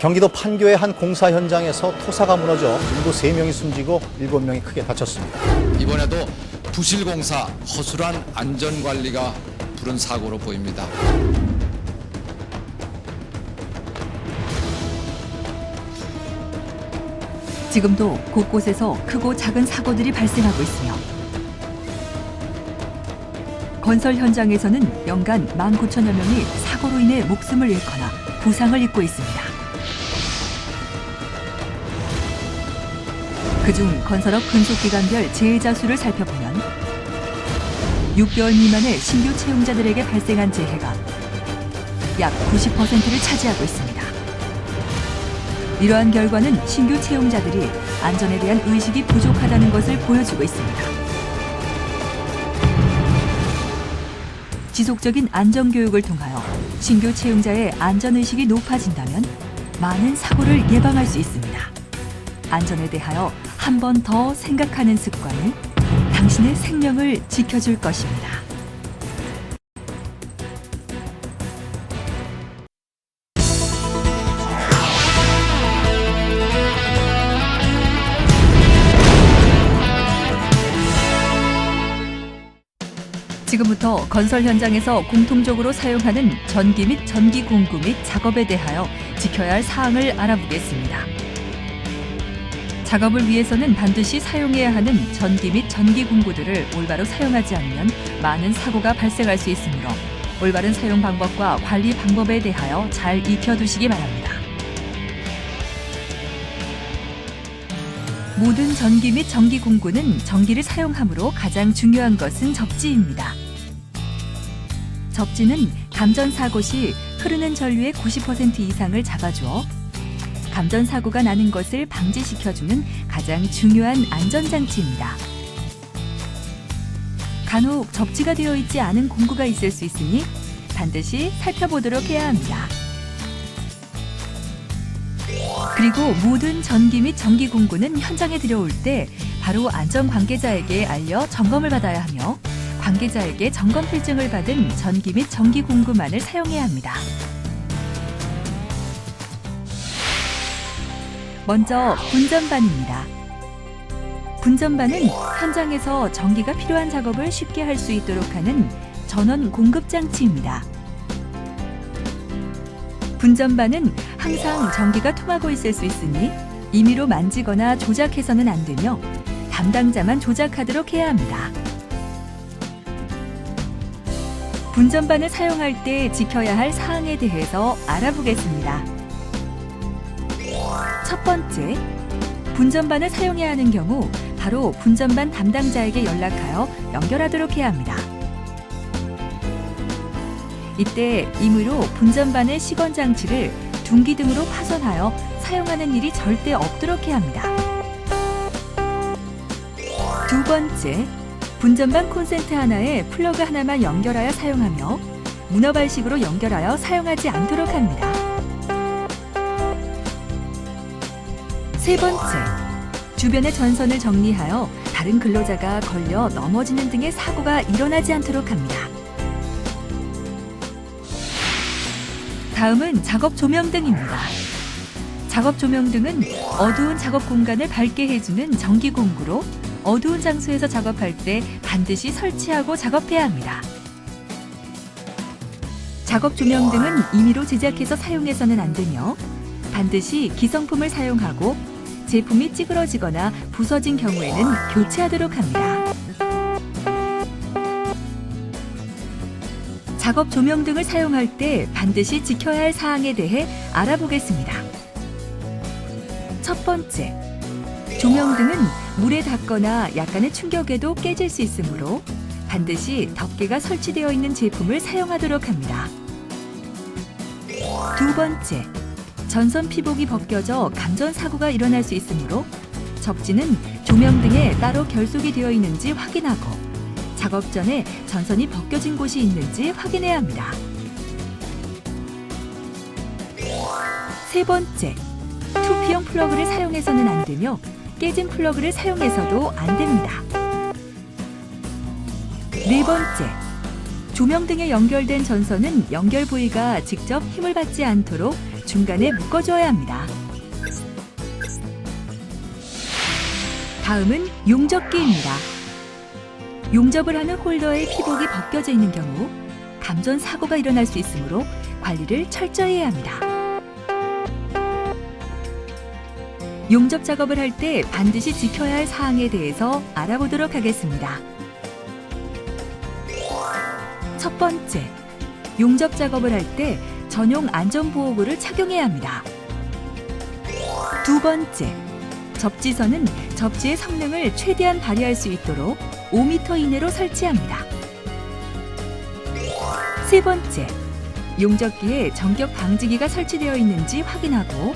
경기도 판교의 한 공사 현장에서 토사가 무너져 인구 3명이 숨지고 7명이 크게 다쳤습니다. 이번에도 부실공사 허술한 안전관리가 부른 사고로 보입니다. 지금도 곳곳에서 크고 작은 사고들이 발생하고 있으며 건설 현장에서는 연간 19,000여 명이 사고로 인해 목숨을 잃거나 부상을 입고 있습니다. 그중 건설업 근속기간별 재해자 수를 살펴보면 6개월 미만의 신규 채용자들에게 발생한 재해가 약 90%를 차지하고 있습니다. 이러한 결과는 신규 채용자들이 안전에 대한 의식이 부족하다는 것을 보여주고 있습니다. 지속적인 안전교육을 통하여 신규 채용자의 안전의식이 높아진다면 많은 사고를 예방할 수 있습니다. 안전에 대하여 한 번 더 생각하는 습관은 당신의 생명을 지켜줄 것입니다. 지금부터 건설 현장에서 공통적으로 사용하는 전기 및 전기 공구 및 작업에 대하여 지켜야 할 사항을 알아보겠습니다. 작업을 위해서는 반드시 사용해야 하는 전기 및 전기 공구들을 올바로 사용하지 않으면 많은 사고가 발생할 수 있으므로 올바른 사용 방법과 관리 방법에 대하여 잘 익혀두시기 바랍니다. 모든 전기 및 전기 공구는 전기를 사용하므로 가장 중요한 것은 접지입니다. 접지는 감전 사고 시 흐르는 전류의 90% 이상을 잡아주어 감전 사고가 나는 것을 방지시켜주는 가장 중요한 안전장치입니다. 간혹 접지가 되어 있지 않은 공구가 있을 수 있으니 반드시 살펴보도록 해야 합니다. 그리고 모든 전기 및 전기 공구는 현장에 들여올 때 바로 안전 관계자에게 알려 점검을 받아야 하며 관계자에게 점검 필증을 받은 전기 및 전기 공구만을 사용해야 합니다. 먼저 분전반입니다. 분전반은 현장에서 전기가 필요한 작업을 쉽게 할 수 있도록 하는 전원 공급 장치입니다. 분전반은 항상 전기가 통하고 있을 수 있으니 임의로 만지거나 조작해서는 안 되며 담당자만 조작하도록 해야 합니다. 분전반을 사용할 때 지켜야 할 사항에 대해서 알아보겠습니다. 첫 번째, 분전반을 사용해야 하는 경우 바로 분전반 담당자에게 연락하여 연결하도록 해야 합니다. 이때 임의로 분전반의 시건 장치를 둔기 등으로 파손하여 사용하는 일이 절대 없도록 해야 합니다. 두 번째, 분전반 콘센트 하나에 플러그 하나만 연결하여 사용하며 문어 발식으로 연결하여 사용하지 않도록 합니다. 세 번째, 주변의 전선을 정리하여 다른 근로자가 걸려 넘어지는 등의 사고가 일어나지 않도록 합니다. 다음은 작업 조명등입니다. 작업 조명등은 어두운 작업 공간을 밝게 해주는 전기 공구로 어두운 장소에서 작업할 때 반드시 설치하고 작업해야 합니다. 작업 조명등은 임의로 제작해서 사용해서는 안 되며 반드시 기성품을 사용하고 제품이 찌그러지거나 부서진 경우에는 교체하도록 합니다. 작업 조명 등을 사용할 때 반드시 지켜야 할 사항에 대해 알아보겠습니다. 첫 번째, 조명등은 물에 닿거나 약간의 충격에도 깨질 수 있으므로 반드시 덮개가 설치되어 있는 제품을 사용하도록 합니다. 두 번째, 전선 피복이 벗겨져 감전 사고가 일어날 수 있으므로 접지는 조명 등에 따로 결속이 되어 있는지 확인하고 작업 전에 전선이 벗겨진 곳이 있는지 확인해야 합니다. 세 번째, 2P형 플러그를 사용해서는 안 되며 깨진 플러그를 사용해서도 안 됩니다. 네 번째, 조명 등에 연결된 전선은 연결 부위가 직접 힘을 받지 않도록 중간에 묶어줘야 합니다. 다음은 용접기입니다. 용접을 하는 홀더의 피복이 벗겨져 있는 경우 감전 사고가 일어날 수 있으므로 관리를 철저히 해야 합니다. 용접 작업을 할 때 반드시 지켜야 할 사항에 대해서 알아보도록 하겠습니다. 첫 번째, 용접 작업을 할때 전용 안전보호구를 착용해야 합니다. 두 번째, 접지선은 접지의 성능을 최대한 발휘할 수 있도록 5m 이내로 설치합니다. 세 번째, 용접기에 전격 방지기가 설치되어 있는지 확인하고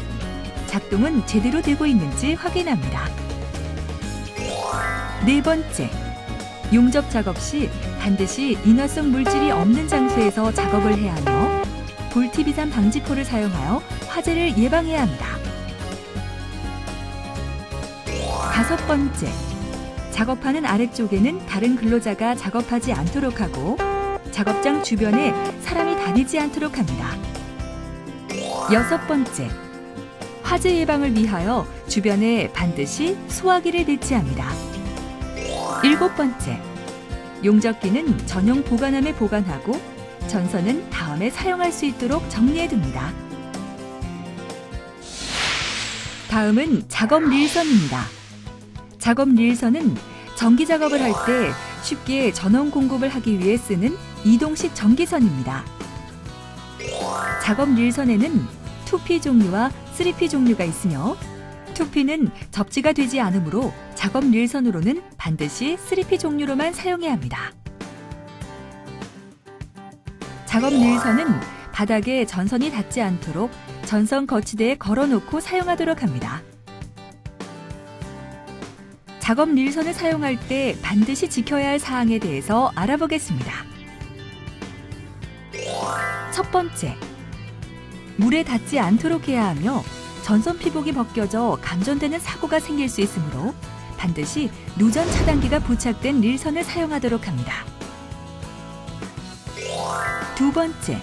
작동은 제대로 되고 있는지 확인합니다. 네 번째, 용접 작업 시 반드시 인화성 물질이 없는 장소에서 작업을 해야 하며 불티비산 방지포를 사용하여 화재를 예방해야 합니다. 다섯 번째, 작업하는 아래쪽에는 다른 근로자가 작업하지 않도록 하고 작업장 주변에 사람이 다니지 않도록 합니다. 여섯 번째, 화재 예방을 위하여 주변에 반드시 소화기를 배치합니다. 일곱 번째, 용접기는 전용 보관함에 보관하고 전선은 다음에 사용할 수 있도록 정리해둡니다. 다음은 작업 릴선입니다. 작업 릴선은 전기 작업을 할 때 쉽게 전원 공급을 하기 위해 쓰는 이동식 전기선입니다. 작업 릴선에는 2P 종류와 3P 종류가 있으며 2P는 접지가 되지 않으므로 작업 릴선으로는 반드시 3P 종류로만 사용해야 합니다. 작업 릴선은 바닥에 전선이 닿지 않도록 전선 거치대에 걸어놓고 사용하도록 합니다. 작업 릴선을 사용할 때 반드시 지켜야 할 사항에 대해서 알아보겠습니다. 첫 번째, 물에 닿지 않도록 해야 하며 전선 피복이 벗겨져 감전되는 사고가 생길 수 있으므로 반드시 누전 차단기가 부착된 릴선을 사용하도록 합니다. 두 번째,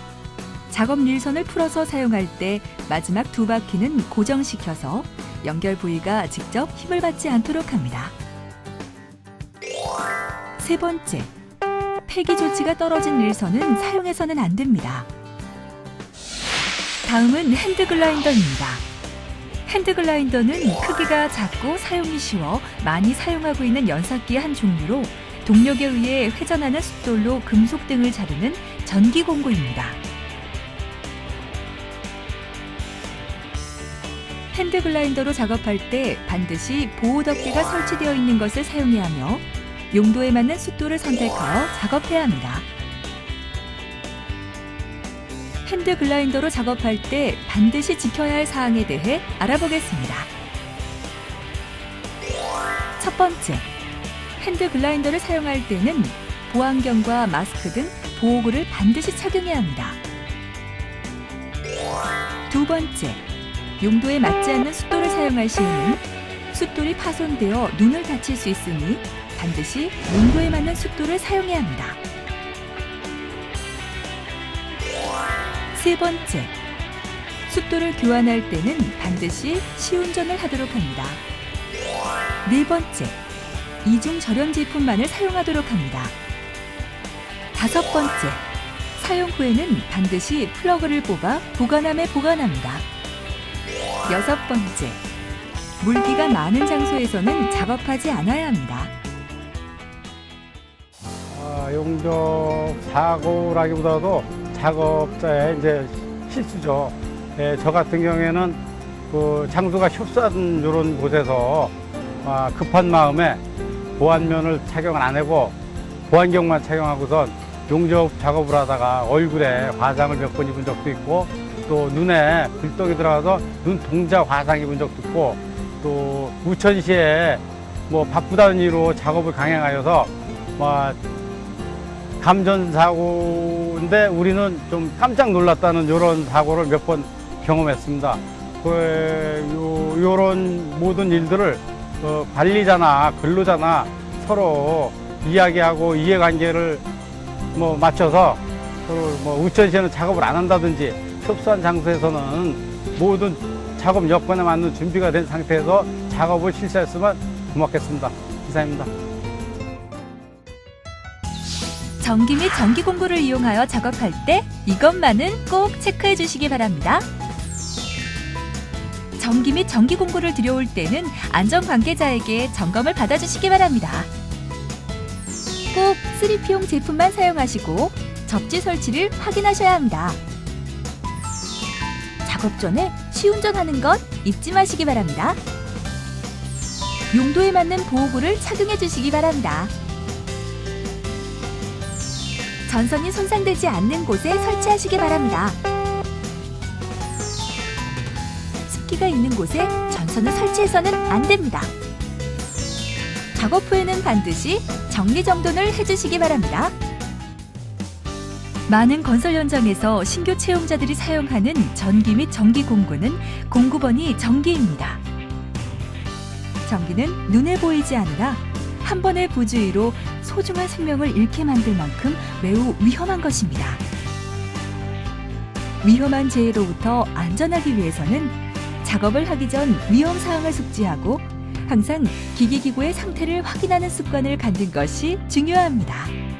작업 릴선을 풀어서 사용할 때 마지막 두 바퀴는 고정시켜서 연결 부위가 직접 힘을 받지 않도록 합니다. 세 번째, 폐기 조치가 떨어진 릴선은 사용해서는 안 됩니다. 다음은 핸드 글라인더입니다. 핸드 글라인더는 크기가 작고 사용이 쉬워 많이 사용하고 있는 연삭기의 한 종류로 동력에 의해 회전하는 숫돌로 금속 등을 자르는 전기 공구입니다. 핸드 글라인더로 작업할 때 반드시 보호 덮개가 설치되어 있는 것을 사용해야 하며 용도에 맞는 숫돌을 선택하여 작업해야 합니다. 핸드 글라인더로 작업할 때 반드시 지켜야 할 사항에 대해 알아보겠습니다. 첫 번째, 핸드 글라인더를 사용할 때는 보안경과 마스크 등 보호구를 반드시 착용해야 합니다. 두 번째, 용도에 맞지 않는 숫돌을 사용할 시에는 숫돌이 파손되어 눈을 다칠 수 있으니 반드시 용도에 맞는 숫돌을 사용해야 합니다. 세 번째, 숫돌을 교환할 때는 반드시 시운전을 하도록 합니다. 네 번째, 이중 절연 제품만을 사용하도록 합니다. 다섯 번째, 사용 후에는 반드시 플러그를 뽑아 보관함에 보관합니다. 여섯 번째, 물기가 많은 장소에서는 작업하지 않아야 합니다. 아, 용접 사고라기보다도 작업자의 이제 실수죠. 예, 저 같은 경우에는 그 장소가 협소한 이런 곳에서 아, 급한 마음에 보안면을 착용을 안 하고 보안경만 착용하고선 용접 작업을 하다가 얼굴에 화상을 몇 번 입은 적도 있고 또 눈에 불떡이 들어가서 눈 동자 화상 입은 적도 있고 또 우천시에 뭐 바쁘다는 이유로 작업을 강행하여서 뭐 감전 사고인데 우리는 좀 깜짝 놀랐다는 이런 사고를 몇 번 경험했습니다. 그, 요, 요런 모든 일들을 어, 관리자나 근로자나 서로 이야기하고 이해관계를 뭐 맞춰서 서로 뭐 우천시에는 작업을 안 한다든지 협소한 장소에서는 모든 작업 여건에 맞는 준비가 된 상태에서 작업을 실시했으면 고맙겠습니다. 이상입니다. 전기 및 전기 공구를 이용하여 작업할 때 이것만은 꼭 체크해 주시기 바랍니다. 전기 및 전기 공구를 들여올 때는 안전 관계자에게 점검을 받아주시기 바랍니다. 꼭 3P용 제품만 사용하시고 접지 설치를 확인하셔야 합니다. 작업 전에 시운전하는 것 잊지 마시기 바랍니다. 용도에 맞는 보호구를 착용해 주시기 바랍니다. 전선이 손상되지 않는 곳에 설치하시기 바랍니다. 습기가 있는 곳에 전선을 설치해서는 안 됩니다. 작업 후에는 반드시 정리정돈을 해주시기 바랍니다. 많은 건설 현장에서 신규 채용자들이 사용하는 전기 및 전기 공구는 공구번이 전기입니다. 전기는 눈에 보이지 않으나 한 번의 부주의로 소중한 생명을 잃게 만들 만큼 매우 위험한 것입니다. 위험한 재해로부터 안전하기 위해서는 작업을 하기 전 위험 사항을 숙지하고 항상 기기기구의 상태를 확인하는 습관을 갖는 것이 중요합니다.